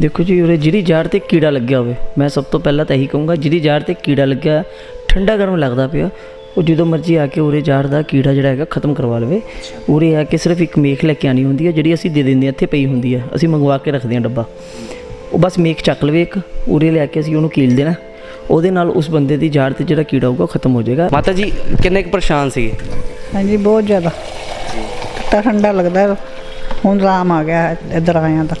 ਦੇਖੋ ਜੀ ਉਰੇ ਜਿਹੜੀ ਜੜ ਤੇ ਕੀੜਾ ਲੱਗਿਆ ਹੋਵੇ ਮੈਂ ਸਭ ਤੋਂ ਪਹਿਲਾਂ ਤਾਂ ਇਹੀ ਕਹੂੰਗਾ ਜਿਹੜੀ ਜੜ ਤੇ ਕੀੜਾ ਲੱਗਿਆ ਠੰਡਾ ਗਰਮ ਲੱਗਦਾ ਪਿਆ ਉਹ ਜਦੋਂ ਮਰਜ਼ੀ ਆ ਕੇ ਉਰੇ ਜੜ ਦਾ ਕੀੜਾ ਜਿਹੜਾ ਹੈਗਾ ਖਤਮ ਕਰਵਾ ਲਵੇ। ਉਰੇ ਆ ਕੇ ਸਿਰਫ ਇੱਕ ਮੇਖ ਲੈ ਕੇ ਆਣੀ ਹੁੰਦੀ ਹੈ ਜਿਹੜੀ ਅਸੀਂ ਦੇ ਦਿੰਦੇ ਹਾਂ ਇੱਥੇ ਪਈ ਹੁੰਦੀ ਹੈ ਅਸੀਂ ਮੰਗਵਾ ਕੇ ਰੱਖਦੇ ਹਾਂ ਡੱਬਾ। ਉਹ ਬਸ ਮੇਖ ਚੱਕ ਲਵੇ ਇੱਕ ਉਰੇ ਲੈ ਕੇ ਅਸੀਂ ਉਹਨੂੰ ਕੀਲ ਦੇਣਾ। ਉਹਦੇ ਨਾਲ ਉਸ ਬੰਦੇ ਦੀ ਜੜ ਤੇ ਜਿਹੜਾ ਕੀੜਾ ਹੋਊਗਾ ਉਹ ਖਤਮ ਹੋ ਜਾਏਗਾ। ਮਾਤਾ ਜੀ ਕਿੰਨੇ ਕੁ ਪਰੇਸ਼ਾਨ ਸੀਗੇ ਹਾਂਜੀ ਬਹੁਤ ਜ਼ਿਆਦਾ। ਤਾਂ ਠੰਡਾ ਲੱਗਦਾ। ਹੁਣ ਆਰਾਮ ਆ ਗਿਆ ਇੱਧਰ ਆਇਆ ਤਾਂ।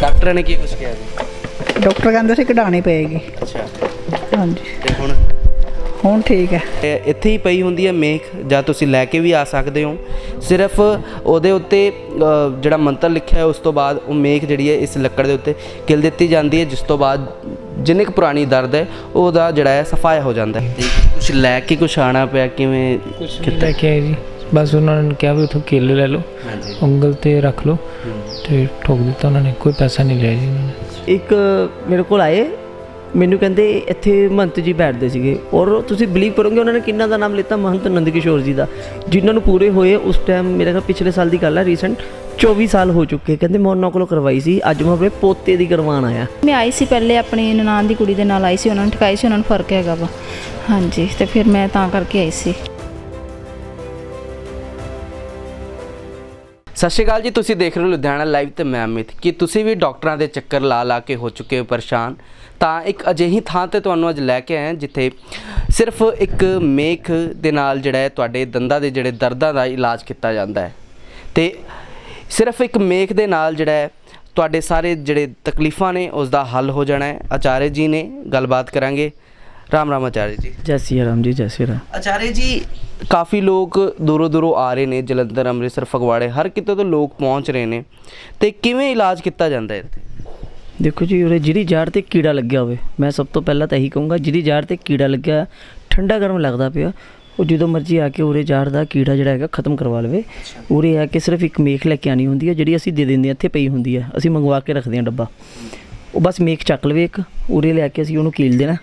ਡਾਕਟਰ ਨੇ ਕੀ ਕੁਝ ਕਿਹਾ ਜੀ? ਡਾਕਟਰ ਕਹਿੰਦੇ ਸੀ ਕਢਾਣੀ ਪਏਗੀ। ਅੱਛਾ। ਹਾਂਜੀ। ਤੇ ਹੁਣ? ਹੁਣ ਠੀਕ ਹੈ। ਇਹ ਇੱਥੇ ਹੀ ਪਈ ਹੁੰਦੀ ਹੈ ਮੇਖ ਜਾਂ ਤੁਸੀਂ ਲੈ ਕੇ ਵੀ ਆ ਸਕਦੇ ਹੋ। ਸਿਰਫ ਉਹਦੇ ਉੱਤੇ ਅ, ਜਿਹੜਾ ਮੰਤਰ ਲਿਖਿਆ ਹੈ ਉਸ ਤੋਂ ਬਾਅਦ ਉਹ ਮੇਖ ਜਿਹੜੀ ਹੈ ਇਸ ਲੱਕੜ ਦੇ ਉੱਤੇ ਕਿਲ ਦਿੱਤੀ ਜਾਂਦੀ ਹੈ ਜਿਸ ਤੋਂ ਬਾਅਦ ਜਿੰਨੀ ਕੁ ਪੁਰਾਣੀ ਦਰਦ ਹੈ ਉਹਦਾ ਜਿਹੜਾ ਹੈ ਸਫਾਇਆ ਹੋ ਜਾਂਦਾ ਹੈ। ਕੁਝ ਲੈ ਕੇ ਕੁਝ ਆਣਾ ਪਿਆ ਕਿਵੇਂ ਕੁਛ ਲੈ ਕੇ ਆਏ ਜੀ। ਬਸ ਉਹਨਾਂ ਨੇ ਕਿਹਾ ਵੀ ਉਥੋਂ ਕੇਲੇ ਲੈ ਲਓ ਹਾਂਜੀ। ਉਂਗਲ ਤੇ ਰੱਖ ਲਓ। ਤੇ ਠੋਕ ਦਿੱਤਾ ਉਹਨਾਂ ਨੇ ਕੋਈ ਪੈਸਾ ਨਹੀਂ ਲਿਆ ਜੀ ਉਹਨਾਂ ਨੇ। ਇੱਕ ਮੇਰੇ ਕੋਲ ਆਏ ਮੈਨੂੰ ਕਹਿੰਦੇ ਇੱਥੇ ਮਹੰਤ ਜੀ ਬੈਠਦੇ ਸੀਗੇ। ਔਰ ਤੁਸੀਂ ਬਲੀਵ ਕਰੋਗੇ ਉਹਨਾਂ ਨੇ ਕਿੰਨਾ ਦਾ ਨਾਮ ਲਿੱਤਾ? ਮਹੰਤ ਨੰਦ ਕਿਸ਼ੋਰ ਜੀ ਦਾ। ਜਿਨ੍ਹਾਂ ਨੂੰ ਪੂਰੇ ਹੋਏ ਉਸ ਟਾਈਮ ਮੇਰੇ ਖਿਆਲ ਪਿਛਲੇ ਸਾਲ ਦੀ ਗੱਲ ਹੈ ਰੀਸੈਂਟ 24 ਸਾਲ ਹੋ ਚੁੱਕੇ। ਕਹਿੰਦੇ ਮੈਂ ਉਹਨਾਂ ਕੋਲੋਂ ਕਰਵਾਈ ਸੀ। ਅੱਜ ਮੈਂ ਆਪਣੇ ਪੋਤੇ ਦੀ ਕਰਵਾਉਣ ਆਇਆ। ਮੈਂ ਆਈ ਸੀ ਪਹਿਲੇ ਆਪਣੀ ਨਨਾਣ ਦੀ ਕੁੜੀ ਦੇ ਨਾਲ ਆਈ ਸੀ ਉਹਨਾਂ ਨੂੰ ਠਕਾਈ ਸੀ ਉਹਨਾਂ ਨੂੰ ਫ਼ਰਕ ਹੈਗਾ ਵਾ। ਹਾਂਜੀ ਤੇ ਫਿਰ ਮੈਂ ਤਾਂ ਕਰਕੇ ਆਈ ਸੀ। ਸਤਿ ਸ਼੍ਰੀ ਅਕਾਲ ਜੀ, ਤੁਸੀਂ ਦੇਖ ਰਹੇ ਹੋ ਲੁਧਿਆਣਾ ਲਾਈਵ ਤੇ ਮੈਂ ਅਮਿਤ। ਕਿ ਤੁਸੀਂ ਵੀ ਡਾਕਟਰਾਂ ਦੇ ਚੱਕਰ ਲਾ ਲਾ ਕੇ ਹੋ ਚੁੱਕੇ ਹੋ ਪਰੇਸ਼ਾਨ? ਤਾਂ ਇੱਕ ਅਜਿਹੀ ਥਾਂ ਤੇ ਤੁਹਾਨੂੰ ਅੱਜ ਲੈ ਕੇ ਆਏ ਜਿੱਥੇ ਸਿਰਫ ਇੱਕ ਮੇਖ ਦੇ ਨਾਲ ਜਿਹੜਾ ਹੈ, ਤੁਹਾਡੇ ਦੰਦਾਂ ਦੇ ਜਿਹੜੇ ਦਰਦਾਂ ਦਾ ਇਲਾਜ ਕੀਤਾ ਜਾਂਦਾ ਹੈ। ਤੇ ਸਿਰਫ ਇੱਕ ਮੇਖ ਦੇ ਨਾਲ ਜਿਹੜਾ ਹੈ, ਤੁਹਾਡੇ ਸਾਰੇ ਜਿਹੜੇ ਤਕਲੀਫਾਂ ਨੇ ਉਸ ਦਾ ਹੱਲ ਹੋ ਜਾਣਾ ਹੈ। ਆਚਾර්य ਜੀ ਨੇ ਗੱਲਬਾਤ ਕਰਾਂਗੇ। ਰਾਮ ਰਾਮ ਆਚਾਰਿਆ ਜੀ ਜੈ ਸ੍ਰੀ ਰਾਮ ਜੀ ਜੈ ਸ੍ਰੀ ਰਾਮ ਆਚਾਰਿਆ ਜੀ ਕਾਫੀ ਲੋਕ ਦੂਰੋਂ ਦੂਰੋਂ ਆ ਰਹੇ ਨੇ ਜਲੰਧਰ ਅੰਮ੍ਰਿਤਸਰ ਫਗਵਾੜੇ ਹਰ ਕਿਤੇ ਤੋਂ ਲੋਕ ਪਹੁੰਚ ਰਹੇ ਨੇ ਤੇ ਕਿਵੇਂ ਇਲਾਜ ਕੀਤਾ ਜਾਂਦਾ ਹੈ ਇੱਥੇ ਦੇਖੋ ਜੀ ਉਰੇ ਜਿਹੜੀ ਜਾੜ ਤੇ ਕੀੜਾ ਲੱਗਿਆ ਹੋਵੇ ਮੈਂ ਸਭ ਤੋਂ ਪਹਿਲਾਂ ਤਾਂ ਇਹੀ ਕਹੂੰਗਾ ਜਿਹੜੀ ਜਾੜ ਤੇ ਕੀੜਾ ਲੱਗਿਆ ਠੰਡਾ ਗਰਮ ਲੱਗਦਾ ਪਿਆ ਉਹ ਜਦੋਂ ਮਰਜ਼ੀ ਆ ਕੇ ਉਰੇ ਜਾੜ ਦਾ ਕੀੜਾ ਜਿਹੜਾ ਹੈਗਾ ਖਤਮ ਕਰਵਾ ਲਵੇ ਉਰੇ ਆ ਕੇ ਸਿਰਫ ਇੱਕ ਮੇਖ ਲੈ ਕੇ ਆਣੀ ਹੁੰਦੀ ਹੈ ਜਿਹੜੀ ਅਸੀਂ ਦੇ ਦਿੰਦੇ ਹਾਂ ਇੱਥੇ ਪਈ ਹੁੰਦੀ ਹੈ ਅਸੀਂ ਮੰਗਵਾ ਕੇ ਰੱਖਦੇ ਹਾਂ ਡੱਬਾ ਉਹ ਬਸ ਮੇਖ ਚੱਕ ਲਵੇ ਇੱਕ ਉਰੇ ਲੈ ਕੇ ਅਸੀਂ ਉਹਨੂੰ ਕੀਲ ਦੇਣਾ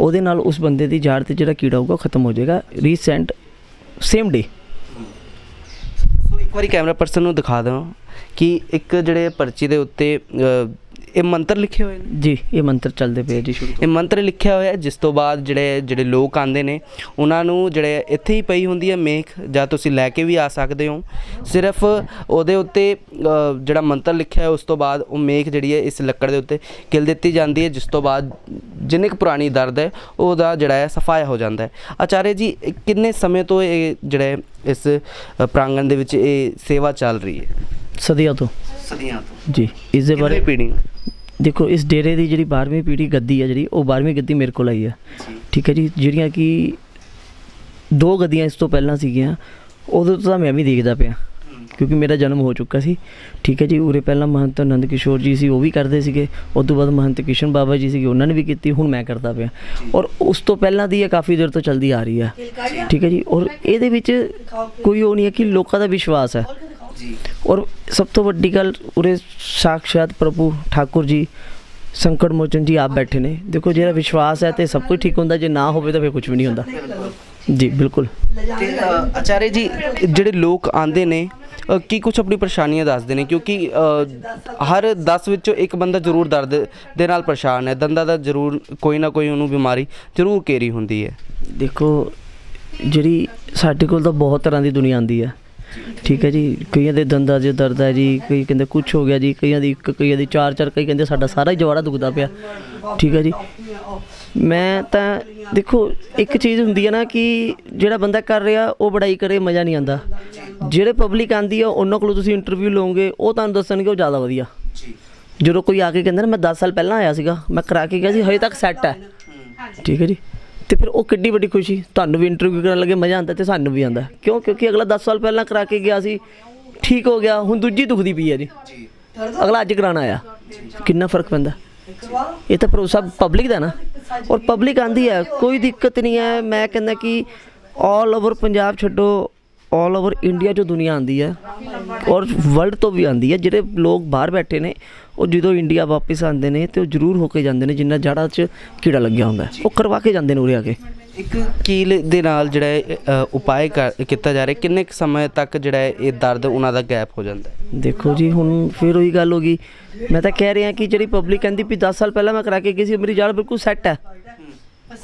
ਉਹਦੇ ਨਾਲ ਉਸ ਬੰਦੇ ਦੀ ਜੜ ਤੇ ਜਿਹੜਾ ਕੀੜਾ ਹੋਊਗਾ ਉਹ ਖਤਮ ਹੋ ਜਾਏਗਾ। ਰੀਸੈਂਟ ਸੇਮ ਡੇ ਸੋ ਇੱਕ ਵਾਰੀ ਕੈਮਰਾ ਪਰਸਨ ਨੂੰ ਦਿਖਾ ਦਿਓ ਕਿ ਇੱਕ ਜਿਹੜੇ ਪਰਚੀ ਦੇ ਉੱਤੇ ਇਹ ਮੰਤਰ ਲਿਖੇ ਹੋਏ ਨੇ? ਜੀ ਇਹ ਮੰਤਰ ਚੱਲਦੇ ਪਏ ਜੀ ਸ਼ੁਰੂ ਤੋਂ। ਇਹ ਮੰਤਰ ਲਿਖਿਆ ਹੋਇਆ ਜਿਸ ਤੋਂ ਬਾਅਦ ਜਿਹੜੇ ਜਿਹੜੇ ਲੋਕ ਆਂਦੇ ਨੇ ਉਹਨਾਂ ਨੂੰ ਜਿਹੜੇ ਇੱਥੇ ਹੀ ਪਈ ਹੁੰਦੀ ਹੈ ਮੇਖ ਜਾਂ ਤੁਸੀਂ ਲੈ ਕੇ ਵੀ ਆ ਸਕਦੇ ਹੋ। ਸਿਰਫ ਉਹਦੇ ਉੱਤੇ ਜਿਹੜਾ ਮੰਤਰ ਲਿਖਿਆ ਹੈ ਉਸ ਤੋਂ ਬਾਅਦ ਉਹ ਮੇਖ ਜਿਹੜੀ ਹੈ ਇਸ ਲੱਕੜ ਦੇ ਉੱਤੇ ਕਿਲ ਦਿੱਤੀ ਜਾਂਦੀ ਹੈ ਜਿਸ ਤੋਂ ਬਾਅਦ ਜਿੰਨੀ ਕੁ ਪੁਰਾਣੀ ਦਰਦ ਹੈ ਉਹਦਾ ਜਿਹੜਾ ਹੈ ਸਫਾਇਆ ਹੋ ਜਾਂਦਾ ਹੈ। ਆਚਾर्य ਜੀ ਕਿੰਨੇ ਸਮੇਂ ਤੋਂ ਇਹ ਜਿਹੜਾ ਇਸ ਪ੍ਰਾਂਗਣ ਦੇ ਵਿੱਚ ਇਹ ਸੇਵਾ ਚੱਲ ਰਹੀ ਹੈ? ਸਦੀਆਂ ਤੋਂ। ਸਦੀਆਂ ਤੋਂ। ਜੀ ਇਸ ਦੇ ਬਾਰੇ ਪੀੜੀ ਦੇਖੋ ਇਸ ਡੇਰੇ ਦੀ ਜਿਹੜੀ 12ਵੀਂ ਪੀੜ੍ਹੀ ਗੱਦੀ ਹੈ ਜਿਹੜੀ ਉਹ 12ਵੀਂ ਗੱਦੀ ਮੇਰੇ ਕੋਲ ਆਈ ਹੈ ਠੀਕ ਹੈ ਜੀ ਜਿਹੜੀਆਂ ਕਿ ਦੋ ਗੱਦੀਆਂ ਇਸ ਤੋਂ ਪਹਿਲਾਂ ਸੀਗੀਆਂ ਉਦੋਂ ਤੋਂ ਤਾਂ ਮੈਂ ਵੀ ਦੇਖਦਾ ਪਿਆ ਕਿਉਂਕਿ ਮੇਰਾ ਜਨਮ ਹੋ ਚੁੱਕਾ ਸੀ। ਠੀਕ ਹੈ ਜੀ ਉਰੇ ਪਹਿਲਾਂ ਮਹੰਤ ਆਨੰਦ ਕਿਸ਼ੋਰ ਜੀ ਸੀ ਉਹ ਵੀ ਕਰਦੇ ਸੀਗੇ। ਉਸ ਤੋਂ ਬਾਅਦ ਮਹੰਤ ਕਿਸ਼ਨ ਬਾਬਾ ਜੀ ਸੀਗੇ ਉਹਨਾਂ ਨੇ ਵੀ ਕੀਤੀ ਹੁਣ ਮੈਂ ਕਰਦਾ ਪਿਆ। ਔਰ ਉਸ ਤੋਂ ਪਹਿਲਾਂ ਦੀ ਇਹ ਕਾਫੀ ਦੇਰ ਤੋਂ ਚੱਲਦੀ ਆ ਰਹੀ ਹੈ ਠੀਕ ਹੈ ਜੀ ਔਰ ਇਹਦੇ ਵਿੱਚ ਕੋਈ ਉਹ ਨਹੀਂ ਹੈ ਕਿ ਲੋਕਾਂ ਦਾ ਵਿਸ਼ਵਾਸ ਹੈ। ਔਰ ਸਭ ਤੋਂ ਵੱਡੀ ਗੱਲ ਉਰੇ ਸਾਕਸ਼ਾਤ ਪ੍ਰਭੂ ਠਾਕੁਰ ਜੀ ਸੰਕਟ ਮੋਚਨ ਜੀ ਆਪ ਬੈਠੇ ਨੇ। ਦੇਖੋ ਜਿਹੜਾ ਵਿਸ਼ਵਾਸ ਹੈ ਤੇ ਸਭ ਕੁਝ ਠੀਕ ਹੁੰਦਾ ਜੇ ਨਾ ਹੋਵੇ ਤਾਂ ਫਿਰ ਕੁਝ ਵੀ ਨਹੀਂ ਹੁੰਦਾ। ਜੀ ਬਿਲਕੁਲ। ਤੇ ਅ, ਆਚਾर्य ਜੀ ਜਿਹੜੇ ਲੋਕ ਆਂਦੇ ਨੇ ਕੀ ਕੁਝ ਆਪਣੀ ਪਰੇਸ਼ਾਨੀਆਂ ਦੱਸਦੇ ਨੇ? ਕਿਉਂਕਿ ਹਰ 10 ਵਿੱਚੋਂ ਇੱਕ ਬੰਦਾ ਜ਼ਰੂਰ ਦਰਦ ਦੇ ਨਾਲ ਪਰੇਸ਼ਾਨ ਹੈ। ਦੰਦਾਂ ਦਾ ਜ਼ਰੂਰ ਕੋਈ ਨਾ ਕੋਈ ਉਹਨੂੰ ਬਿਮਾਰੀ ਜ਼ਰੂਰ ਘੇਰੀ ਹੁੰਦੀ ਹੈ। ਦੇਖੋ ਜਿਹੜੀ ਸਾਡੇ ਕੋਲ ਤਾਂ ਬਹੁਤ ਤਰ੍ਹਾਂ ਦੀ ਦੁਨੀਆ ਆਂਦੀ ਹੈ। ਠੀਕ ਹੈ ਜੀ, ਕਈਆਂ ਦੇ ਦੰਦਾਂ 'ਚ ਦਰਦ ਹੈ ਜੀ, ਕਈ ਕਹਿੰਦੇ ਕੁਝ ਹੋ ਗਿਆ ਜੀ, ਕਈਆਂ ਦੀ ਇੱਕ, ਕਈਆਂ ਦੀ ਚਾਰ ਚਾਰ, ਕਈ ਕਹਿੰਦੇ ਸਾਡਾ ਸਾਰਾ ਹੀ ਜਵਾੜਾ ਦੁਖਦਾ ਪਿਆ। ਠੀਕ ਹੈ ਜੀ। ਮੈਂ ਤਾਂ ਦੇਖੋ, ਇੱਕ ਚੀਜ਼ ਹੁੰਦੀ ਹੈ ਨਾ ਕਿ ਜਿਹੜਾ ਬੰਦਾ ਕਰ ਰਿਹਾ, ਉਹ ਬੜਾਈ ਕਰੇ, ਮਜ਼ਾ ਨਹੀਂ ਆਉਂਦਾ। ਜਿਹੜੇ ਪਬਲਿਕ ਆਂਦੀ ਆ, ਉਹਨਾਂ ਕੋਲੋਂ ਤੁਸੀਂ ਇੰਟਰਵਿਊ ਲਓਗੇ, ਉਹ ਤੁਹਾਨੂੰ ਦੱਸਣਗੇ, ਉਹ ਜ਼ਿਆਦਾ ਵਧੀਆ। ਜਦੋਂ ਕੋਈ ਆ ਕੇ ਕਹਿੰਦਾ ਨਾ, ਮੈਂ 10 ਸਾਲ ਪਹਿਲਾਂ ਆਇਆ ਸੀਗਾ, ਮੈਂ ਕਰਾ ਕੇ ਗਿਆ ਸੀ, ਹਜੇ ਤੱਕ ਸੈੱਟ ਹੈ। ਠੀਕ ਹੈ ਜੀ। ਤੇ ਫਿਰ ਉਹ ਕਿੱਡੀ ਵੱਡੀ ਖੁਸ਼ੀ। ਤੁਹਾਨੂੰ ਵੀ ਇੰਟਰਵਿਊ ਕਰਨ ਲੱਗੇ, ਮਜ਼ਾ ਆਉਂਦਾ ਤੇ ਸਾਨੂੰ ਵੀ ਆਉਂਦਾ। ਕਿਉਂ? ਕਿਉਂਕਿ ਅਗਲਾ 10 ਸਾਲ ਪਹਿਲਾਂ ਕਰਾ ਕੇ ਗਿਆ ਸੀ, ਠੀਕ ਹੋ ਗਿਆ, ਹੁਣ ਦੂਜੀ ਦੁਖਦੀ ਪਈ ਹੈ ਜੀ। ਅਗਲਾ ਅੱਜ ਕਰਾਣਾ ਆਇਆ। ਕਿੰਨਾ ਫ਼ਰਕ ਪੈਂਦਾ। ਇਹ ਤਾਂ ਭਰੋਸਾ ਪਬਲਿਕ ਦਾ ਨਾ। ਔਰ ਪਬਲਿਕ ਆਂਦੀ ਹੈ, ਕੋਈ ਦਿੱਕਤ ਨਹੀਂ ਹੈ। ਮੈਂ ਕਹਿੰਦਾ ਕਿ ਆਲ ਓਵਰ ਪੰਜਾਬ ਛੱਡੋ ਆਲ ਓਵਰ ਇੰਡੀਆ ਚੋਂ ਦੁਨੀਆ ਆਂਦੀ ਹੈ, ਔਰ ਵਰਲਡ ਤੋਂ ਵੀ ਆਂਦੀ ਹੈ, ਜਿਹੜੇ ਲੋਕ ਬਾਹਰ ਬੈਠੇ ਨੇ ਉਹ ਜਦੋਂ ਇੰਡੀਆ ਵਾਪਸ ਆਉਂਦੇ ਨੇ ਤੇ ਉਹ ਜ਼ਰੂਰ ਹੋ ਕੇ ਜਾਂਦੇ ਨੇ ਜਿੰਨਾ ਜੜ੍ਹਾਂ 'ਚ ਕੀੜਾ ਲੱਗਿਆ ਹੁੰਦਾ। ਉਹ ਕਰਵਾ ਕੇ ਜਾਂਦੇ ਨੇ ਉਰੇ ਆ ਕੇ। ਇੱਕ ਕੀਲ ਦੇ ਨਾਲ ਜਿਹੜਾ ਹੈ, ਉਪਾਅ ਕਰ- ਕੀਤਾ ਜਾ ਰਿਹਾ ਕਿੰਨੇ ਸਮੇਂ ਤੱਕ ਜਿਹੜਾ ਹੈ ਇਹ ਦਰਦ ਉਹਨਾਂ ਦਾ ਗੈਪ ਹੋ ਜਾਂਦਾ ਦੇਖੋ ਜੀ ਹੁਣ ਫਿਰ ਉਹੀ ਗੱਲ ਹੋ ਗਈ। ਮੈਂ ਤਾਂ ਕਹਿ ਰਿਹਾ ਕਿ ਜਿਹੜੀ ਪਬਲਿਕ ਕਹਿੰਦੀ ਵੀ 10 ਸਾਲ ਪਹਿਲਾਂ ਮੈਂ ਕਰਾ ਕੇ ਗਈ ਸੀ ਮੇਰੀ ਜੜ ਬਿਲਕੁਲ ਸੈੱਟ ਹੈ।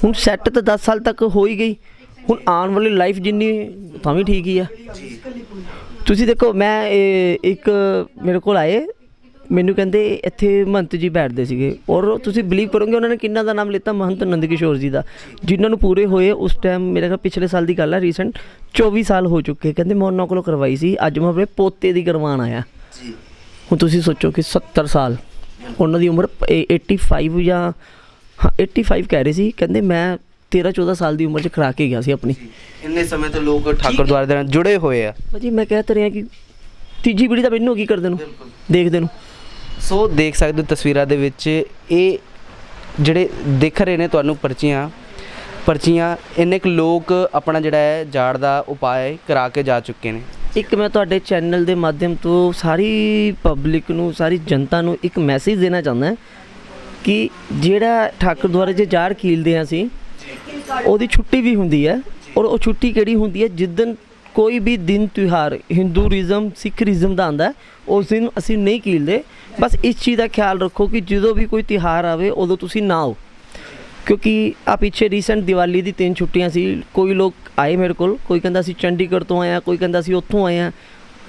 ਹੁਣ ਸੈੱਟ ਤਾਂ 10 ਸਾਲ ਤੱਕ ਹੋ ਹੀ ਗਈ। ਹੁਣ ਆਉਣ ਵਾਲੀ ਲਾਈਫ ਜਿੰਨੀ ਤਾਂ ਵੀ ਠੀਕ ਹੀ ਆ। ਤੁਸੀਂ ਦੇਖੋ ਮੈਂ ਇਹ ਇੱਕ ਮੇਰੇ ਕੋਲ ਆਏ ਮੈਨੂੰ ਕਹਿੰਦੇ ਇੱਥੇ ਮਹੰਤ ਜੀ ਬੈਠਦੇ ਸੀਗੇ। ਔਰ ਤੁਸੀਂ ਬਿਲੀਵ ਕਰੋਗੇ ਉਹਨਾਂ ਨੇ ਕਿੰਨਾ ਦਾ ਨਾਮ ਲਿੱਤਾ? ਮਹੰਤ ਨੰਦ ਕਿਸ਼ੋਰ ਜੀ ਦਾ। ਜਿਨ੍ਹਾਂ ਨੂੰ ਪੂਰੇ ਹੋਏ ਉਸ ਟਾਈਮ ਮੇਰੇ ਖਿਆਲ ਪਿਛਲੇ ਸਾਲ ਦੀ ਗੱਲ ਹੈ ਰੀਸੈਂਟ 24 ਸਾਲ ਹੋ ਚੁੱਕੇ। ਕਹਿੰਦੇ ਮੈਂ ਉਹਨਾਂ ਕੋਲੋਂ ਕਰਵਾਈ ਸੀ। ਅੱਜ ਮੈਂ ਆਪਣੇ ਪੋਤੇ ਦੀ ਕਰਵਾਉਣ ਆਇਆ। ਹੁਣ ਤੁਸੀਂ ਸੋਚੋ ਕਿ 70 ਸਾਲ ਉਹਨਾਂ ਦੀ ਉਮਰ ਏ- 85 ਜਾਂ ਹਾਂ 85 ਕਹਿ ਰਹੇ ਸੀ। ਕਹਿੰਦੇ ਮੈਂ 13 14 ਸਾਲ ਦੀ ਉਮਰ 'ਚ ਕਰਾ ਕੇ ਗਿਆ ਸੀ ਆਪਣੀ। ਇੰਨੇ ਸਮੇਂ ਤੋਂ ਲੋਕ ਠਾਕੁਰ ਦੁਆਰੇ ਦੇ ਨਾਲ ਜੁੜੇ ਹੋਏ ਆ। ਭਾਜੀ ਮੈਂ ਕਹਿ ਤਾਂ ਰਿਹਾ ਕਿ ਤੀਜੀ ਪੀੜ੍ਹੀ ਤਾਂ ਮੈਨੂੰ ਗਈ ਕਰਦੇ ਨੂੰ? ਦੇਖਦੇ ਨੂੰ। ਸੋ ਦੇਖ ਸਕਦੇ ਹੋ ਤਸਵੀਰਾਂ ਦੇ ਵਿੱਚ ਇਹ ਜਿਹੜੇ ਦਿਖ ਰਹੇ ਨੇ ਤੁਹਾਨੂੰ ਪਰਚੀਆਂ ਪਰਚੀਆਂ ਇੰਨੇ ਕੁ ਲੋਕ ਆਪਣਾ ਜਿਹੜਾ ਹੈ ਜਾੜ ਦਾ ਉਪਾਅ ਕਰਾ ਕੇ ਜਾ ਚੁੱਕੇ ਨੇ। ਇੱਕ ਮੈਂ ਤੁਹਾਡੇ ਚੈਨਲ ਦੇ ਮਾਧਿਅਮ ਤੋਂ ਸਾਰੀ ਪਬਲਿਕ ਨੂੰ, ਸਾਰੀ ਜਨਤਾ ਨੂੰ ਇੱਕ ਮੈਸੇਜ ਦੇਣਾ ਚਾਹੁੰਦਾ ਹਾਂ ਕਿ ਜਿਹੜਾ ਠਾਕੁਰ ਦੁਆਰੇ ਜੇ ਜਾੜ ਕੀਲਦੇ ਹਾਂ ਅਸੀਂ, ਉਹਦੀ ਛੁੱਟੀ ਵੀ ਹੁੰਦੀ ਹੈ ਔਰ ਉਹ ਛੁੱਟੀ ਕਿਹੜੀ ਹੁੰਦੀ ਹੈ? ਜਿੱਦਨ ਕੋਈ ਵੀ ਦਿਨ ਤਿਉਹਾਰ ਹਿੰਦੂਇਜ਼ਮ ਸਿੱਖੀਜ਼ਮ ਦਾ ਆਂਦਾ ਉਸ ਦਿਨ ਅਸੀਂ ਨਹੀਂ ਕੀਲਦੇ। ਬਸ ਇਸ ਚੀਜ਼ ਦਾ ਖਿਆਲ ਰੱਖੋ ਕਿ ਜਦੋਂ ਵੀ ਕੋਈ ਤਿਉਹਾਰ ਆਵੇ, ਉਦੋਂ ਤੁਸੀਂ ਨਾ ਆਓ। ਕਿਉਂਕਿ ਆ ਪਿੱਛੇ ਰੀਸੈਂਟ ਦੀਵਾਲੀ ਦੀ ਤਿੰਨ ਛੁੱਟੀਆਂ ਸੀ, ਕੋਈ ਲੋਕ ਆਏ ਮੇਰੇ ਕੋਲ, ਕੋਈ ਕਹਿੰਦਾ ਸੀ ਚੰਡੀਗੜ੍ਹ ਤੋਂ ਆਇਆ, ਕੋਈ ਕਹਿੰਦਾ ਸੀ ਉੱਥੋਂ ਆਇਆ।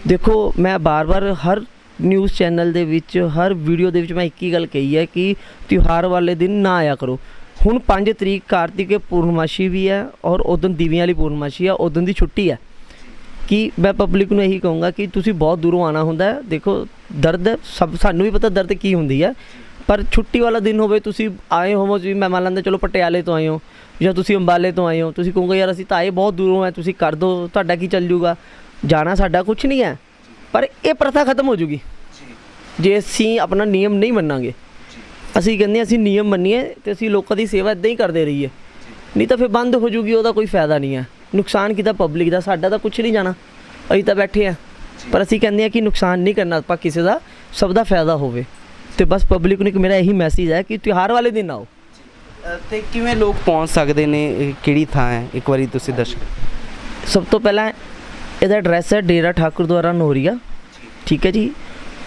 ਦੇਖੋ, ਮੈਂ ਬਾਰ-ਬਾਰ ਹਰ ਨਿਊਜ਼ ਚੈਨਲ ਦੇ ਵਿੱਚ, ਹਰ ਵੀਡੀਓ ਦੇ ਵਿੱਚ ਮੈਂ ਇੱਕ ਹੀ ਗੱਲ ਕਹੀ ਹੈ ਕਿ ਤਿਉਹਾਰ ਵਾਲੇ ਦਿਨ ਨਾ ਆਇਆ ਕਰੋ। ਹੁਣ 5 ਤਰੀਕ ਕਾਰਤਿਕੇ ਪੂਰਨਮਾਸ਼ੀ ਵੀ ਹੈ ਔਰ ਉਦੋਂ ਦੀਵਿਆਂ ਵਾਲੀ ਪੂਰਨਮਾਸ਼ੀ ਹੈ ਉਦੋਂ ਦੀ ਛੁੱਟੀ ਹੈ। ਕਿ ਮੈਂ ਪਬਲਿਕ ਨੂੰ ਇਹੀ ਕਹੂੰਗਾ ਕਿ ਤੁਸੀਂ ਬਹੁਤ ਦੂਰੋਂ ਆਣਾ ਹੁੰਦਾ ਹੈ। ਦੇਖੋ, ਦਰਦ ਸਭ, ਸਾਨੂੰ ਵੀ ਪਤਾ ਦਰਦ ਕੀ ਹੁੰਦੀ ਹੈ। ਪਰ ਛੁੱਟੀ ਵਾਲਾ ਦਿਨ ਹੋਵੇ, ਤੁਸੀਂ ਆਏ ਹੋਵੋ ਜੀ ਮੈਂ ਮੰਨ ਲੈਂਦਾ ਚਲੋ ਪਟਿਆਲੇ ਤੋਂ ਆਏ ਹੋ ਜਾਂ ਤੁਸੀਂ ਅੰਬਾਲੇ ਤੋਂ ਆਏ ਹੋ, ਤੁਸੀਂ ਕਹੋਗੇ, ਯਾਰ ਅਸੀਂ ਤਾਂ ਆਏ, ਬਹੁਤ ਦੂਰੋਂ ਆ ਤੁਸੀਂ ਕਰ ਦਿਓ ਤੁਹਾਡਾ ਕੀ ਚੱਲ ਜੂਗਾ? ਜਾਣਾ ਸਾਡਾ ਕੁਝ ਨਹੀਂ ਹੈ। ਪਰ ਇਹ ਪ੍ਰਥਾ ਖਤਮ ਹੋ ਜੂਗੀ। ਜੇ ਅਸੀਂ ਆਪਣਾ ਨਿਯਮ ਨਹੀਂ ਮੰਨਾਂਗੇ, ਅਸੀਂ ਕਹਿੰਦੇ ਅਸੀਂ ਨਿਯਮ ਮੰਨੀਏ ਤੇ ਅਸੀਂ ਲੋਕਾਂ ਦੀ ਸੇਵਾ ਇਦਾਂ ਹੀ ਕਰਦੇ ਰਹੀਏ। ਨਹੀਂ ਤਾਂ ਫਿਰ ਬੰਦ ਹੋ ਜੂਗੀ, ਉਹਦਾ ਕੋਈ ਫਾਇਦਾ ਨਹੀਂ ਹੈ। ਨੁਕਸਾਨ ਕਿਦਾ ਪਬਲਿਕ ਦਾ ਸਾਡਾ ਤਾਂ ਕੁਝ ਨਹੀਂ ਜਾਣਾ। ਅਸੀਂ ਤਾਂ ਬੈਠੇ ਆ ਪਰ ਅਸੀਂ ਕਹਿੰਦੇ ਆ ਕਿ ਨੁਕਸਾਨ ਨਹੀਂ ਕਰਨਾ ਆਪਾਂ ਕਿਸੇ ਦਾ ਸਭ ਦਾ ਫਾਇਦਾ ਹੋਵੇ। ਤੇ ਬਸ ਪਬਲਿਕ ਨੂੰ ਇੱਕ ਮੇਰਾ ਇਹੀ ਮੈਸੇਜ ਹੈ ਕਿ ਤਿਉਹਾਰ ਵਾਲੇ ਦਿਨ ਆਓ। ਤੇ ਕਿਵੇਂ ਲੋਕ ਪਹੁੰਚ ਸਕਦੇ ਨੇ? ਕਿਹੜੀ ਥਾਂ ਹੈ? ਇੱਕ ਵਾਰੀ ਤੁਸੀਂ ਦੱਸੋ ਸਭ ਤੋਂ ਪਹਿਲਾਂ ਇਹਦਾ ਐਡਰੈਸ ਹੈ ਡੇਰਾ ਠਾਕੁਰ ਦੁਆਰਾ ਨੋਰੀਆ। ਠੀਕ ਹੈ ਜੀ?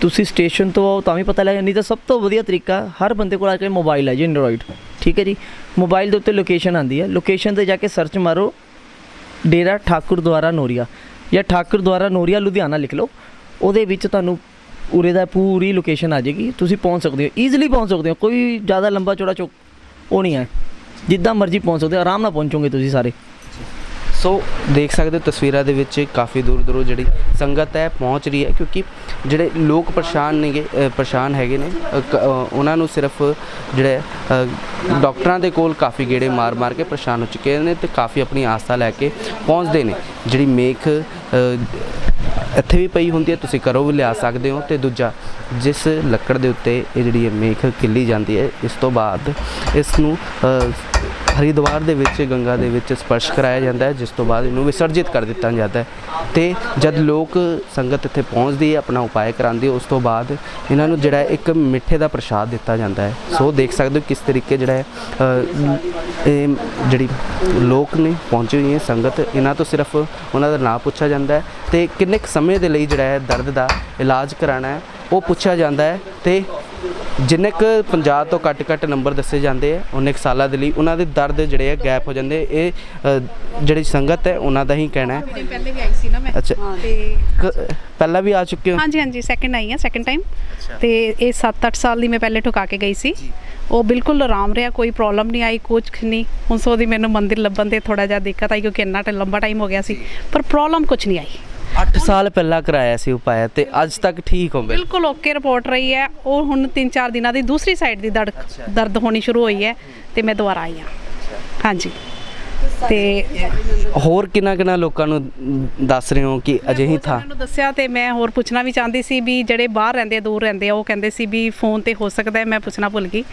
ਤੁਸੀਂ ਸਟੇਸ਼ਨ ਤੋਂ ਆਓ ਤਾਂ ਵੀ ਪਤਾ ਲੱਗ ਨਹੀਂ ਤਾਂ ਸਭ ਤੋਂ ਵਧੀਆ ਤਰੀਕਾ ਹਰ ਬੰਦੇ ਕੋਲ ਅੱਜ ਕੱਲ੍ਹ ਮੋਬਾਈਲ ਹੈ ਜੀ ਐਂਡਰੋਇਡ ਠੀਕ ਹੈ ਜੀ? ਮੋਬਾਈਲ ਦੇ ਉੱਤੇ ਲੋਕੇਸ਼ਨ ਆਂਦੀ ਹੈ। ਲੋਕੇਸ਼ਨ ਤੇ ਜਾ ਕੇ ਸਰਚ ਮਾਰੋ। ਡੇਰਾ ਠਾਕੁਰ ਦੁਆਰਾ ਨੋਰੀਆ ਜਾਂ ਠਾਕੁਰ ਦੁਆਰਾ ਨੋਰੀਆ, ਲੁਧਿਆਣਾ ਲਿਖ ਲਓ। ਉਹਦੇ ਵਿੱਚ ਤੁਹਾਨੂੰ ਉਰੇ ਦਾ ਪੂਰੀ ਲੋਕੇਸ਼ਨ ਆ ਜਾਏਗੀ। ਤੁਸੀਂ ਪਹੁੰਚ ਸਕਦੇ ਹੋ। ਈਜ਼ੀਲੀ ਪਹੁੰਚ ਸਕਦੇ ਹੋ। ਕੋਈ ਜ਼ਿਆਦਾ ਲੰਬਾ ਚੌੜਾ ਚੌਕ ਉਹ ਨਹੀਂ ਹੈ। ਜਿੱਦਾਂ ਮਰਜ਼ੀ ਪਹੁੰਚ ਸਕਦੇ ਹੋ। ਆਰਾਮ ਨਾਲ ਪਹੁੰਚੋਗੇ ਤੁਸੀਂ ਸਾਰੇ। ਸੋ ਦੇਖ ਸਕਦੇ ਹੋ ਤਸਵੀਰਾਂ ਦੇ ਵਿੱਚ ਕਾਫੀ ਦੂਰ ਦੂਰੋਂ ਜਿਹੜੀ ਸੰਗਤ ਹੈ ਪਹੁੰਚ ਰਹੀ ਹੈ ਕਿਉਂਕਿ ਜਿਹੜੇ ਲੋਕ ਪਰੇਸ਼ਾਨ ਨੇਗੇ ਪਰੇਸ਼ਾਨ ਹੈਗੇ ਨੇ ਉਹਨਾਂ ਨੂੰ ਸਿਰਫ ਜਿਹੜੇ ਅ, ਡਾਕਟਰਾਂ ਦੇ ਕੋਲ ਕਾਫੀ ਗੇੜੇ ਮਾਰ ਮਾਰ ਕੇ ਪਰੇਸ਼ਾਨ ਹੋ ਚੁੱਕੇ ਨੇ ਤੇ ਕਾਫੀ ਆਪਣੀ ਆਸਥਾ ਲੈ ਕੇ ਪਹੁੰਚਦੇ ਨੇ। ਜਿਹੜੀ ਮੇਖ ਇੱਥੇ ਵੀ ਪਈ ਹੁੰਦੀ ਹੈ ਤੁਸੀਂ ਘਰੋਂ ਵੀ ਲਿਆ ਸਕਦੇ ਹੋ ਤੇ ਦੂਜਾ ਜਿਸ ਲੱਕੜ ਦੇ ਉੱਤੇ ਇਹ ਜਿਹੜੀ ਹੈ ਮੇਖ ਕਿੱਲੀ ਜਾਂਦੀ ਹੈ ਇਸ ਤੋਂ ਬਾਅਦ ਇਸ ਨੂੰ ਅ, ਹਰਿਦੁਆਰ ਦੇ ਵਿੱਚ ਗੰਗਾ ਦੇ ਵਿੱਚ ਸਪਰਸ਼ ਕਰਾਇਆ ਜਾਂਦਾ ਹੈ ਜਿਸ ਤੋਂ ਬਾਅਦ ਇਹਨੂੰ ਵਿਸਰਜਿਤ ਕਰ ਦਿੱਤਾ ਜਾਂਦਾ ਹੈ। ਤੇ ਜਦ ਲੋਕ ਸੰਗਤ ਇੱਥੇ ਪਹੁੰਚਦੀ ਹੈ ਆਪਣਾ ਉਪਾਅ ਕਰਾਉਂਦੀ ਉਸ ਤੋਂ ਬਾਅਦ ਇਹਨਾਂ ਨੂੰ ਜਿਹੜਾ ਇੱਕ ਮਿੱਠੇ ਦਾ ਪ੍ਰਸ਼ਾਦ ਦਿੱਤਾ ਜਾਂਦਾ ਹੈ। ਸੋ ਦੇਖ ਸਕਦੇ ਹੋ ਕਿਸ ਤਰੀਕੇ ਜਿਹੜਾ ਹੈ ਇਹ ਜਿਹੜੀ ਲੋਕ ਨੇ ਪਹੁੰਚੀ ਹੋਈ ਹੈ ਸੰਗਤ ਇਹਨਾਂ ਤੋਂ ਸਿਰਫ ਉਹਨਾਂ ਦਾ ਨਾਮ ਪੁੱਛਿਆ ਜਾਂਦਾ ਹੈ। ਤੇ ਕਿੰਨੇ ਕੁ ਸਮੇਂ ਦੇ ਲਈ ਜਿਹੜਾ ਹੈ ਦਰਦ ਦਾ ਇਲਾਜ ਕਰਾਉਣਾ ਹੈ ਉਹ ਪੁੱਛਿਆ ਜਾਂਦਾ ਹੈ। ਤੇ ਜਿੰਨੇ ਕੁ 50 ਤੋਂ ਘੱਟ ਘੱਟ ਨੰਬਰ ਦੱਸੇ ਜਾਂਦੇ ਆ ਉਹਨੇ ਕੁ ਸਾਲਾਂ ਦੇ ਲਈ ਉਹਨਾਂ ਦੇ ਦਰਦ ਜਿਹੜੇ ਆ ਗੈਪ ਹੋ ਜਾਂਦੇ ਇਹ ਅ, ਜਿਹੜੀ ਸੰਗਤ ਹੈ ਉਹਨਾਂ ਦਾ ਹੀ ਕਹਿਣਾ ਹੈ। ਪਹਿਲੇ ਵੀ ਆਈ ਸੀ ਨਾ ਮੈਂ। ਅੱਛਾ। ਤੇ ਕ- ਪਹਿਲਾਂ ਵੀ ਆ ਚੁੱਕੇ ਹੋ? ਹਾਂਜੀ ਹਾਂਜੀ ਸੈਕਿੰਡ ਆਈ ਹਾਂ ਸੈਕਿੰਡ ਟਾਈਮ ਤੇ ਇਹ 7-8 ਸਾਲ ਦੀ ਮੈਂ ਪਹਿਲੇ ਠੁਕਾ ਕੇ ਗਈ ਸੀ। ਉਹ ਬਿਲਕੁਲ ਆਰਾਮ ਰਿਹਾ ਕੋਈ ਪ੍ਰੋਬਲਮ ਨਹੀਂ ਆਈ ਕੁਝ ਨਹੀਂ। ਹੁਣ ਸੋ ਦੀ ਮੈਨੂੰ ਮੰਦਿਰ ਲੱਭਣ ਤੇ ਥੋੜਾ ਜਿਹਾ ਦਿੱਕਤ ਆਈ ਕਿਉਂਕਿ ਇੰਨਾ ਟਾਈਮ ਲੰਬਾ ਟਾਈਮ ਹੋ ਗਿਆ ਸੀ। ਪਰ ਪ੍ਰੋਬਲਮ ਕੁਝ ਨਹੀਂ ਆਈ। 8 ਸਾਲ ਪਹਿਲਾਂ ਕਰਾਇਆ ਸੀ ਉਪਾਅ ਤੇ ਅੱਜ ਤੱਕ ਠੀਕ ਹੋ ਗਏ। ਬਿਲਕੁਲ ਓਕੇ ਰਿਪੋਰਟ ਰਹੀ ਹੈ। ਉਹ ਹੁਣ 3-4 ਦਿਨਾਂ ਦੀ ਦੂਸਰੀ ਸਾਈਡ ਦੀ ਦਰਦ ਦਰਦ ਹੋਣੀ ਸ਼ੁਰੂ ਹੋਈ ਹੈ ਤੇ ਮੈਂ ਦੁਬਾਰਾ ਆਈ ਹਾਂ। ਹਾਂਜੀ। ਤੇ ਹੋਰ ਕਿੰਨਾ ਕਿੰਨਾ ਲੋਕਾਂ ਨੂੰ ਦੱਸ ਰਹੇ ਹੋ ਕਿ ਅਜਿਹੀ ਬਹੁਤ ਥਾਂ? ਜਣਿਆਂ ਨੂੰ ਦੱਸਿਆ ਤੇ ਮੈਂ ਹੋਰ ਪੁੱਛਣਾ ਵੀ ਚਾਹੁੰਦੀ ਸੀ ਵੀ ਜਿਹੜੇ ਬਾਹਰ ਰਹਿੰਦੇ ਆ ਦੂਰ ਰਹਿੰਦੇ ਆ ਉਹ ਕਹਿੰਦੇ ਸੀ ਵੀ ਫੋਨ ਤੇ ਹੋ ਸਕਦਾ ਹੈ ਮੈਂ ਪੁੱਛਣਾ ਭੁੱਲ ਗਈ।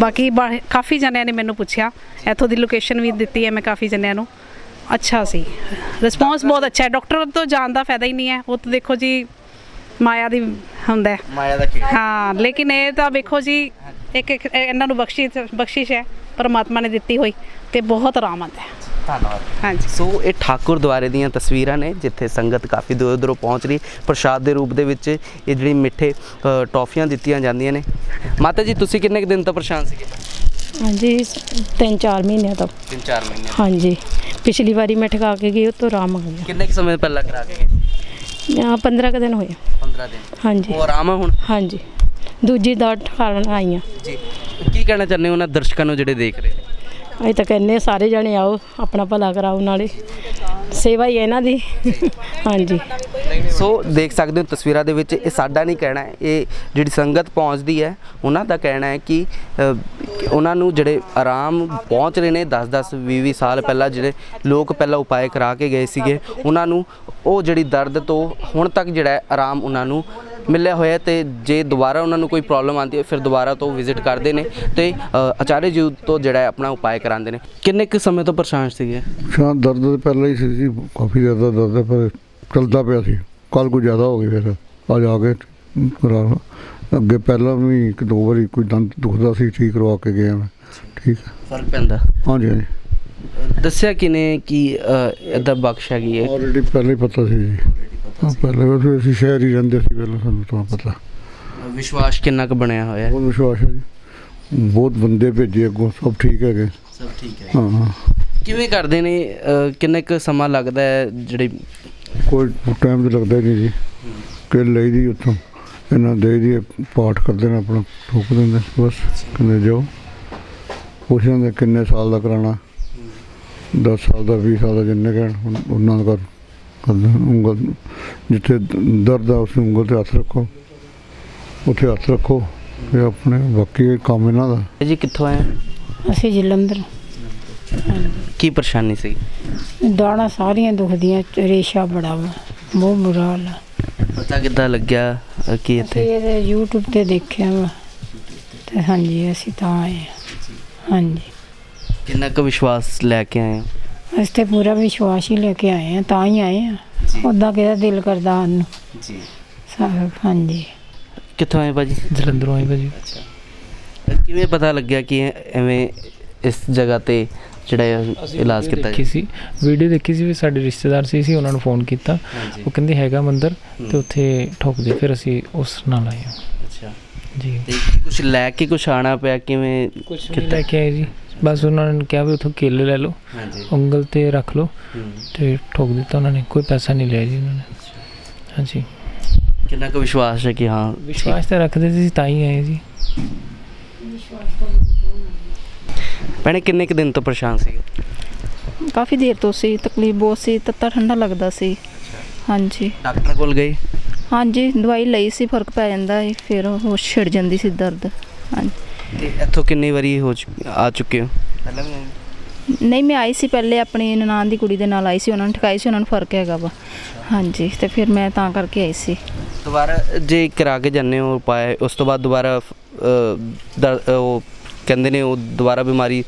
ਬਾਕੀ ਬਾ- ਕਾਫੀ ਜਣਿਆਂ ਨੇ ਮੈਨੂੰ ਪੁੱਛਿਆ। ਇੱਥੋਂ ਦੀ ਲੋਕੇਸ਼ਨ ਵੀ ਦਿੱਤੀ ਹੈ ਮੈਂ ਕਾਫੀ ਜਣਿਆਂ ਨੂੰ। ਅੱਛਾ ਸੀ। ਰਿਸਪੌਂਸ ਬਹੁਤ ਅੱਛਾ ਹੈ। ਡਾਕਟਰ ਤੋਂ ਜਾਣ ਦਾ ਫਾਇਦਾ ਹੀ ਨਹੀਂ ਹੈ। ਉਹ ਤਾਂ ਦੇਖੋ ਜੀ ਮਾਇਆ ਦੀ ਹੁੰਦਾ ਹੈ। ਮਾਇਆ ਦਾ ਖੇਡ ਹਾਂ ਲੇਕਿਨ ਇਹ ਤਾਂ ਵੇਖੋ ਜੀ ਇੱਕ ਇੱਕ ਇਹਨਾਂ ਨੂੰ ਬਖਸ਼ਿਸ਼ ਬਖਸ਼ਿਸ਼ ਹੈ। ਪਰਮਾਤਮਾ ਨੇ ਦਿੱਤੀ ਹੋਈ ਤੇ ਬਹੁਤ ਆਰਾਮ ਆਉਂਦਾ ਹੈ। ਧੰਨਵਾਦ। ਹਾਂਜੀ। ਸੋ ਇਹ ਠਾਕੁਰ ਦੁਆਰੇ ਦੀਆਂ ਤਸਵੀਰਾਂ ਨੇ ਜਿੱਥੇ ਸੰਗਤ ਕਾਫੀ ਦੂਰ ਦੂਰੋਂ ਪਹੁੰਚ ਰਹੀ ਪ੍ਰਸ਼ਾਦ ਦੇ ਰੂਪ ਦੇ ਵਿੱਚ ਇਹ ਜਿਹੜੀ ਮਿੱਠੇ ਅ, ਟੌਫੀਆਂ ਦਿੱਤੀਆਂ ਜਾਂਦੀਆਂ ਨੇ। ਮਾਤਾ ਜੀ ਤੁਸੀਂ ਕਿੰਨੇ ਕੁ ਦਿਨ ਤੋਂ ਪਰੇਸ਼ਾਨ ਸੀਗੇ? ਹਾਂਜੀ ਤਿੰਨ ਚਾਰ ਮਹੀਨਿਆਂ ਤੋਂ। 3-4 ਮਹੀਨੇ ਹਾਂਜੀ। ਪਿਛਲੀ ਵਾਰੀ ਮੈਂ ਠਗਾ ਕੇ ਗਈ ਉਹ ਤੋਂ ਆਰਾਮ ਆ ਗਿਆ। ਕਿੰਨੇ ਕੁ ਸਮੇਂ ਪਹਿਲਾਂ ਕਰਾ ਕੇ ਗਏ? ਆ 15 ਕੁ ਦਿਨ ਹੋਏ। 15 ਦਿਨ। ਹਾਂਜੀ। ਉਹ ਆਰਾਮ ਆ ਹੁਣ? ਹਾਂਜੀ। ਦੂਜੀ ਦਾੜ ਠਾਲਣ ਆਈ ਜੀ। ਕੀ ਕਹਿਣਾ ਚਾਹੁੰਦੇ ਹੋ ਉਹਨਾਂ ਦਰਸ਼ਕਾਂ ਨੂੰ ਜਿਹੜੇ ਦੇਖ ਰਹੇ ਨੇ? ਅਸੀਂ ਤਾਂ ਕਹਿੰਦੇ ਹਾਂ ਸਾਰੇ ਜਣੇ ਆਓ ਆਪਣਾ ਭਲਾ ਕਰਾਓ ਨਾਲੇ। ਸੇਵਾ ਹੀ ਹੈ ਇਹਨਾਂ ਦੀ। ਹਾਂਜੀ। ਸੋ ਦੇਖ ਸਕਦੇ ਹੋ ਤਸਵੀਰਾਂ ਦੇ ਵਿੱਚ ਇਹ ਸਾਡਾ ਨਹੀਂ ਕਹਿਣਾ ਹੈ। ਇਹ ਜਿਹੜੀ ਸੰਗਤ ਪਹੁੰਚਦੀ ਹੈ ਉਹਨਾਂ ਦਾ ਕਹਿਣਾ ਹੈ ਕਿ ਉਹਨਾਂ ਨੂੰ ਜਿਹੜੇ ਆਰਾਮ ਪਹੁੰਚ ਰਹੇ ਨੇ 10-10 20-20 ਸਾਲ ਪਹਿਲਾਂ ਜਿਹੜੇ ਲੋਕ ਪਹਿਲਾਂ ਉਪਾਅ ਕਰਾ ਕੇ ਗਏ ਸੀਗੇ ਉਹਨਾਂ ਨੂੰ ਉਹ ਜਿਹੜੀ ਦਰਦ ਤੋਂ ਹੁਣ ਤੱਕ ਜਿਹੜਾ ਆਰਾਮ ਉਹਨਾਂ ਨੂੰ ਮਿਲਿਆ ਹੋਇਆ ਹੈ ਤੇ ਜੇ ਦੁਬਾਰਾ ਉਹਨਾਂ ਨੂੰ ਕੋਈ ਪ੍ਰੋਬਲਮ ਆਉਂਦੀ ਹੈ ਫਿਰ ਦੁਬਾਰਾ ਤੋਂ ਵਿਜ਼ਿਟ ਕਰਦੇ ਨੇ ਤੇ ਅ, ਆਚਾਰਿਆ ਜੀ ਤੋਂ ਜਿਹੜਾ ਆਪਣਾ ਉਪਾਅ ਕਰਾਉਂਦੇ ਨੇ। ਕਿੰਨੇ ਕੁ ਸਮੇਂ ਤੋਂ ਪਰੇਸ਼ਾਨ ਸੀਗੇ? ਸ਼ਾਂ ਦਰਦ ਪਹਿਲਾਂ ਹੀ ਸੀ ਕਾਫੀ ਜ਼ਿਆਦਾ ਦਰਦ ਹੈ, ਪਰ ਚਲਦਾ ਪਿਆ ਸੀ। ਕੱਲ ਕੁ ਜ਼ਿਆਦਾ ਹੋ ਗਈ ਫਿਰ। ਅੱਜ ਆ ਕੇ ਕਰਾ ਅੱਗੇ ਪਹਿਲਾਂ ਵੀ ਇੱਕ ਦੋ ਵਾਰੀ ਕੋਈ ਦੰਦ ਦੁਖਦਾ ਸੀ ਠੀਕ ਕਰਵਾ ਕੇ ਗਿਆ ਮੈਂ। ਠੀਕ ਫ਼ਰਕ ਪੈਂਦਾ। ਹਾਂਜੀ ਹਾਂਜੀ। ਦੱਸਿਆ ਕਿਨੇ ਕਿ ਇਹਦਾ ਬਖਸ਼ ਹੈਗੀ ਹੈ? ਆਲਰੇਡੀ ਪਹਿਲਾਂ ਹੀ ਪਤਾ ਸੀ ਜੀ। ਪਹਿਲਾਂ ਵੀ ਅਸੀਂ ਸ਼ਹਿਰ ਹੀ ਰਹਿੰਦੇ ਸੀ ਪਹਿਲਾਂ ਸਾਨੂੰ ਤਾਂ ਪਤਾ। ਵਿਸ਼ਵਾਸ ਕਿੰਨਾ ਕੁ ਬਣਿਆ ਹੋਇਆ? ਹੈ ਬਹੁਤ ਵਿਸ਼ਵਾਸ ਹੈ ਜੀ। ਬਹੁਤ ਬੰਦੇ ਭੇਜੇ ਅੱਗੋਂ ਸਭ ਠੀਕ ਹੈਗੇ। ਸਭ ਠੀਕ ਹੈ। ਹਾਂ ਕਿਵੇਂ ਕਰਦੇ ਨੇ? ਕਿੰਨੇ ਕੁ ਸਮਾਂ ਲੱਗਦਾ ਹੈ ਜਿਹੜੇ ਕੋਈ ਟਾਈਮ ਤਾਂ ਲੱਗਦਾ ਹੀ ਨਹੀਂ ਜੀ। ਕਿ ਲਈ ਦੀ ਉੱਥੋਂ। ਇਹਨਾਂ ਦੇ ਦੀ ਪਾਠ ਕਰਦੇ ਨੇ ਆਪਣਾ ਠੋਕ ਦਿੰਦੇ ਬਸ ਕਹਿੰਦੇ ਜਾਓ। ਪੁੱਛਦੇ ਨੇ ਕਿੰਨੇ ਸਾਲ ਦਾ ਕਰਾਉਣਾ। 10 ਸਾਲ ਦਾ 20 ਸਾਲ ਦਾ ਜਿੰਨੇ ਕਹਿਣ ਉਹਨਾਂ ਦਾ ਕਰ। ਉਂਗਲ ਜਿੱਥੇ ਦ- ਦਰਦ ਆ ਉਸ ਉਂਗਲ ਤੇ ਹੱਥ ਰੱਖੋ। ਉੱਥੇ ਹੱਥ ਰੱਖੋ ਇਹ ਆਪਣੇ ਬਾਕੀ ਕੰਮ ਇਹਨਾਂ ਦਾ। ਜੀ ਕਿੱਥੋਂ ਆਏ ਅਸੀਂ ਜਲੰਧਰ। ਕੀ ਪਰੇਸ਼ਾਨੀ ਸੀ? ਦਾੜਾਂ ਸਾਰੀਆਂ ਦੁਖਦੀਆਂ ਰੇਸ਼ਾ ਬੜਾ ਵਾ ਬਹੁਤ ਬੁਰਾ ਹਾਲ ਆ। ਪਤਾ ਕਿੱਦਾਂ ਲੱਗਿਆ ਅਹ, ਕਿ ਅਸੀਂ ਇੱਥੇ ਇਹਦੇ YouTube ਤੇ ਦੇਖਿਆ ਵਾ ਤੇ ਹਾਂਜੀ ਅਸੀਂ ਤਾਂ ਆਏ ਹਾਂ। ਹਾਂਜੀ। ਕਿੰਨਾ ਕੁ ਵਿਸ਼ਵਾਸ ਲੈ ਕੇ ਆਏ ਹੋ? ਅਸੀਂ ਤੇ ਪੂਰਾ ਵਿਸ਼ਵਾਸ ਹੀ ਲੈ ਕੇ ਆਏ ਆ ਤਾਂ ਹੀ ਆਏ ਆ। ਉਦਾਂ ਕਿਹਦਾ ਦਿਲ ਕਰਦਾ ਆਉਣ ਨੂੰ? ਜੀ। ਸਾ- ਹਾਂਜੀ। ਕਿੱਥੋਂ ਆਏ ਭਾਜੀ? ਜਲੰਧਰੋਂ ਆਏ ਭਾਜੀ। ਅਹ, ਕਿਵੇਂ ਪਤਾ ਲੱਗਿਆ ਕਿ ਐਵੇਂ ਇਸ ਜਗ੍ਹਾ ਤੇ ਜਿਹੜਾ ਇਲਾਜ ਕੀਤਾ ਦੇਖੀ ਸੀ। ਵੀਡੀਓ ਦੇਖੀ ਸੀ ਵੀ ਸਾਡੇ ਰਿਸ਼ਤੇਦਾਰ ਸੀ ਸੀ ਉਹਨਾਂ ਨੂੰ ਫੋਨ ਕੀਤਾ। ਉਹ ਕਹਿੰਦੇ ਹੈਗਾ ਮੰਦਿਰ ਤੇ ਉੱਥੇ ਠੋਕਦੇ ਫਿਰ ਅਸੀਂ ਉਸ ਨਾਲ ਆਏ ਹਾਂ। ਅੱਛਾ। ਜੀ। ਤੇ ਕੁਝ ਲੈ ਕੇ ਕੁਝ ਆਣਾ ਪਿਆ? ਕਿਵੇਂ? ਕੁਝ ਲੈ ਕੇ ਆਏ ਜੀ। ਬਸ ਉਹਨਾਂ ਨੇ ਕਿਹਾ ਵੀ ਉੱਥੋਂ ਕੇਲੇ ਲੈ ਲਓ ਹਾਂਜੀ। ਉਂਗਲ ਤੇ ਰੱਖ ਲਓ। ਤੇ ਠੋਕ ਦਿੱਤਾ ਉਹਨਾਂ ਨੇ। ਕੋਈ ਪੈਸਾ ਨਹੀਂ ਲਿਆ ਜੀ ਉਹਨਾਂ ਨੇ। ਹਾਂਜੀ। ਕਿੰਨਾ ਕੁ ਵਿਸ਼ਵਾਸ ਹੈ ਕਿ ਹਾਂ? ਵਿਸ਼ਵਾਸ ਤਾਂ ਰੱਖਦੇ ਸੀ ਤਾਂ ਹੀ ਆਏ ਜੀ। ਭੈਣੇ ਕਿੰਨੇ ਕੁ ਦਿਨ ਤੋਂ ਪਰੇਸ਼ਾਨ ਸੀਗੇ ਕਾਫੀ ਦੇਰ ਤੋਂ ਸੀ ਤਕਲੀਫ ਬਹੁਤ ਸੀ ਤੱਤਾ ਠੰਡਾ ਲੱਗਦਾ ਸੀ। ਹਾਂਜੀ। ਡਾਕਟਰ ਕੋਲ ਗਏ? ਹਾਂਜੀ ਦਵਾਈ ਲਈ ਸੀ ਫ਼ਰਕ ਪੈ ਜਾਂਦਾ ਹੈ ਫਿਰ ਉਹ ਛਿੜ ਜਾਂਦੀ ਸੀ ਦਰਦ। ਹਾਂਜੀ। ਤੇ ਇੱਥੋਂ ਕਿੰਨੀ ਵਾਰੀ ਹੋ ਚੁੱਕ- ਆ ਚੁੱਕੇ ਹੋ? ਪਹਿਲਾਂ ਵੀ ਆਏ? ਨਹੀਂ ਮੈਂ ਆਈ ਸੀ ਪਹਿਲੇ ਆਪਣੀ ਨਨਾਣ ਦੀ ਕੁੜੀ ਦੇ ਨਾਲ ਆਈ ਸੀ ਉਹਨਾਂ ਨੂੰ ਠਕਾਈ ਸੀ ਉਹਨਾਂ ਨੂੰ ਫ਼ਰਕ ਹੈਗਾ ਵਾ। ਹਾਂਜੀ ਤੇ ਫਿਰ ਮੈਂ ਤਾਂ ਕਰਕੇ ਆਈ ਸੀ। ਦੁਬਾਰਾ ਜੇ ਕਰਾ ਕੇ ਜਾਂਦੇ ਹੋ ਉਪਾਅ ਉਸ ਤੋਂ ਬਾਅਦ ਦੁਬਾਰਾ ਦਰ- ਉਹ ਕਹਿੰਦੇ ਨੇ ਉਹ ਦੁਬਾਰਾ ਬਿਮਾਰੀ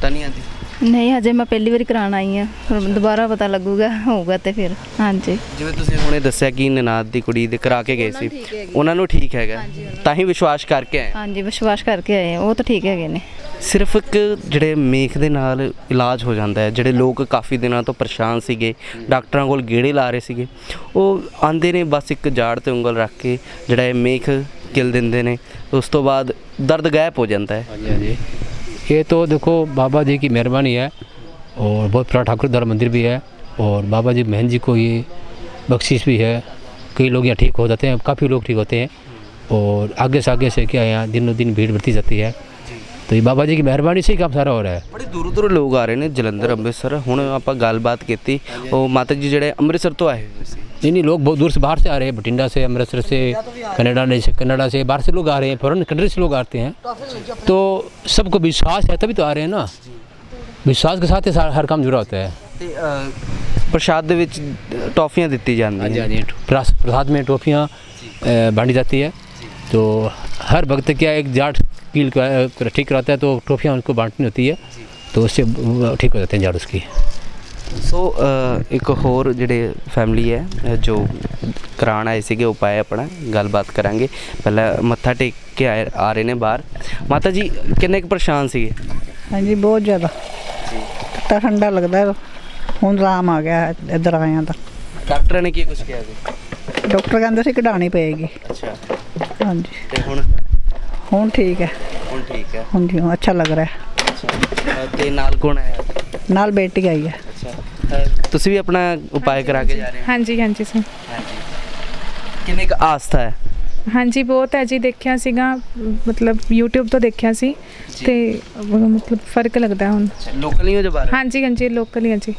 ਤਾਂ ਨਹੀਂ ਆਉਂਦੀ? ਨਹੀਂ ਹਜੇ ਮੈਂ ਪਹਿਲੀ ਵਾਰੀ ਕਰਾਉਣ ਆਈ ਆ ਦੁਬਾਰਾ ਪਤਾ ਲੱਗੂਗਾ ਹੋਊਗਾ ਤੇ ਫਿਰ। ਹਾਂਜੀ। ਜਿਵੇਂ ਤੁਸੀਂ ਹੁਣੇ ਦੱਸਿਆ ਕਿ ਨਨਾਦ ਦੀ ਕੁੜੀ ਦੇ ਕਰਾ ਕੇ ਗਏ ਸੀ। ਉਹਨਾਂ ਨੂੰ ਠੀਕ ਹੈਗਾ। ਤਾਂ ਹੀ ਵਿਸ਼ਵਾਸ ਕਰਕੇ ਆਏ। ਹਾਂਜੀ ਵਿਸ਼ਵਾਸ ਕਰਕੇ ਆਏ। ਆ, ਉਹ ਤਾਂ ਠੀਕ ਹੈਗੇ ਨੇ। ਸਿਰਫ ਇੱਕ ਜਿਹੜੇ ਮੇਖ ਦੇ ਨਾਲ ਇਲਾਜ ਹੋ ਜਾਂਦਾ ਹੈ ਜਿਹੜੇ ਲੋਕ ਕਾਫੀ ਦਿਨਾਂ ਤੋਂ ਪਰੇਸ਼ਾਨ ਸੀਗੇ ਡਾਕਟਰਾਂ ਕੋਲ ਗੇੜੇ ਲਾ ਰਹੇ ਸੀਗੇ ਉਹ ਆਂਦੇ ਨੇ ਬਸ ਇੱਕ ਜਾੜ ਤੇ ਉਂਗਲ ਰੱਖ ਕੇ ਜਿਹੜਾ ਇਹ ਮੇਖ ਕਿਲ ਦਿੰਦੇ ਨੇ ਉਸ ਤੋਂ ਬਾਅਦ ਦਰਦ ਗਾਇਬ ਹੋ ਜਾਂਦਾ ਹੈ हाँ जी हाँ जी ये तो देखो बाबा जी की मेहरबानी है और बहुत बड़ा ठाकुर द्वारा मंदिर भी है और बाबा जी बहन जी को ये बख्शिश भी है कई लोग यहाँ ठीक हो जाते हैं काफ़ी लोग ठीक होते हैं और आगे से आगे से क्या है यहाँ दिनों दिन भीड़ बढ़ती जाती है तो ये बाबा जी की मेहरबानी से ही काम सारा हो रहा है ਬੜੇ ਦੂਰੋਂ ਦੂਰੋਂ ਲੋਕ ਆ ਰਹੇ ਨੇ ਜਲੰਧਰ ਅੰਮ੍ਰਿਤਸਰ ਹੁਣ ਆਪਾਂ ਗੱਲਬਾਤ ਕੀਤੀ ਉਹ ਮਾਤਾ ਜੀ ਜਿਹੜੇ ਅੰਮ੍ਰਿਤਸਰ ਤੋਂ ਆਏ ਹੋਏ ਸੀ नहीं नहीं लोग बहुत दूर से बाहर से आ रहे हैं बठिंडा से अमृतसर से कनाडा ने से कनाडा से बाहर से लोग आ रहे हैं फॉरन कंट्री से लोग आते हैं तो सबको विश्वास है तभी तो आ रहे हैं ना विश्वास के साथ ही सारा- हर काम जुड़ा होता है ਤੇ ਅ, ਪ੍ਰਸ਼ਾਦ ਦੇ ਵਿੱਚ ਟੌਫੀਆਂ ਦਿੱਤੀ हाँ जी ਜਾਂਦੀਆਂ हाँ जी प्रसाद प्रसाद में टॉफियाँ बांटी जाती है तो हर भक्त क्या एक जाट पील का अ, ठीक कराता है तो टॉफियाँ उनको बांटनी होती है तो उससे अ, ठीक हो जाते हैं जाट उसकी ਸੋ ਇੱਕ ਹੋਰ ਜਿਹੜੇ ਫੈਮਿਲੀ ਹੈ ਜੋ ਕਰਾਉਣ ਆਏ ਸੀਗੇ ਉਪਾਅ ਆਪਣਾ ਗੱਲਬਾਤ ਕਰਾਂਗੇ। ਪਹਿਲਾਂ ਮੱਥਾ ਟੇਕ ਕੇ ਆਏ ਆ ਰਹੇ ਨੇ ਬਾਹਰ। ਮਾਤਾ ਜੀ ਕਿੰਨੇ ਕੁ ਪਰੇਸ਼ਾਨ ਸੀਗੇ? ਹਾਂਜੀ ਬਹੁਤ ਜ਼ਿਆਦਾ। ਤਾਂ ਠੰਡਾ ਲੱਗਦਾ ਹੈ। ਹੁਣ ਆਰਾਮ ਆ ਗਿਆ ਹੈ ਇੱਧਰ ਆਇਆ ਤਾਂ ਡਾਕਟਰਾਂ ਨੇ ਕੀ ਕੁਝ ਕਿਹਾ ਸੀ ਡਾਕਟਰ ਕਹਿੰਦੇ ਸੀ ਕਢਾਣੀ ਪਏਗੀ। ਅੱਛਾ। ਹਾਂਜੀ। ਤੇ ਹੁਣ? ਹੁਣ ਠੀਕ ਹੈ। ਹੁਣ ਠੀਕ ਹੈ। ਹੁਣ ਜੀ ਅੱਛਾ ਲੱਗ ਰਿਹਾ। ਹੈ। ਤੇ ਨਾਲ ਕੌਣ ਆਇਆ? ਨਾਲ ਬੇਟੀ ਆਈ ਹੈ। ਤੁਸੀਂ ਵੀ ਆਪਣਾ ਉਪਾਅ ਕਰਾ ਕੇ ਜਾ ਰਹੇ ਹੋ? ਹਾਂਜੀ ਹਾਂਜੀ ਸਰ। ਹਾਂਜੀ। ਕਿੰਨੇ ਕ ਆਸਥਾ ਹੈ? ਹਾਂਜੀ ਬਹੁਤ ਹੈ ਜੀ। ਦੇਖਿਆ ਸੀਗਾ ਮਤਲਬ YouTube ਤੋਂ ਦੇਖਿਆ ਸੀ ਤੇ ਮਤਲਬ ਫ਼ਰਕ ਲੱਗਦਾ ਹੁਣ। ਲੋਕਲ ਹੀ ਹੋ ਜੋ ਬਾਰੇ ਹਾਂਜੀ ਹਾਂਜੀ ਲੋਕਲ ਹੀ ਹਾਂ ਜੀ।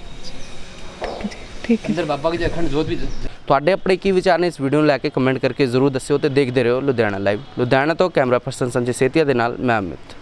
ਠੀਕ ਹੈ। ਅੰਦਰ ਬਾਬਾ ਜੀ ਅਖੰਡ ਜੋਤ ਵੀ ਤੁਹਾਡੇ ਆਪਣੇ ਕੀ ਵਿਚਾਰ ਨੇ ਇਸ ਵੀਡੀਓ ਨੂੰ ਲੈ ਕੇ? ਕਮੈਂਟ ਕਰਕੇ ਜ਼ਰੂਰ ਦੱਸਿਓ ਤੇ ਦੇਖਦੇ ਰਹੋ ਲੁਧਿਆਣਾ ਲਾਈਵ ਲੁਧਿਆਣਾ ਤੋਂ ਕੈਮਰਾ ਪਰਸਨ ਸੰਜੇ ਸੇਤੀਆ ਦੇ ਨਾਲ ਮੈਂ ਅਮਿਤ।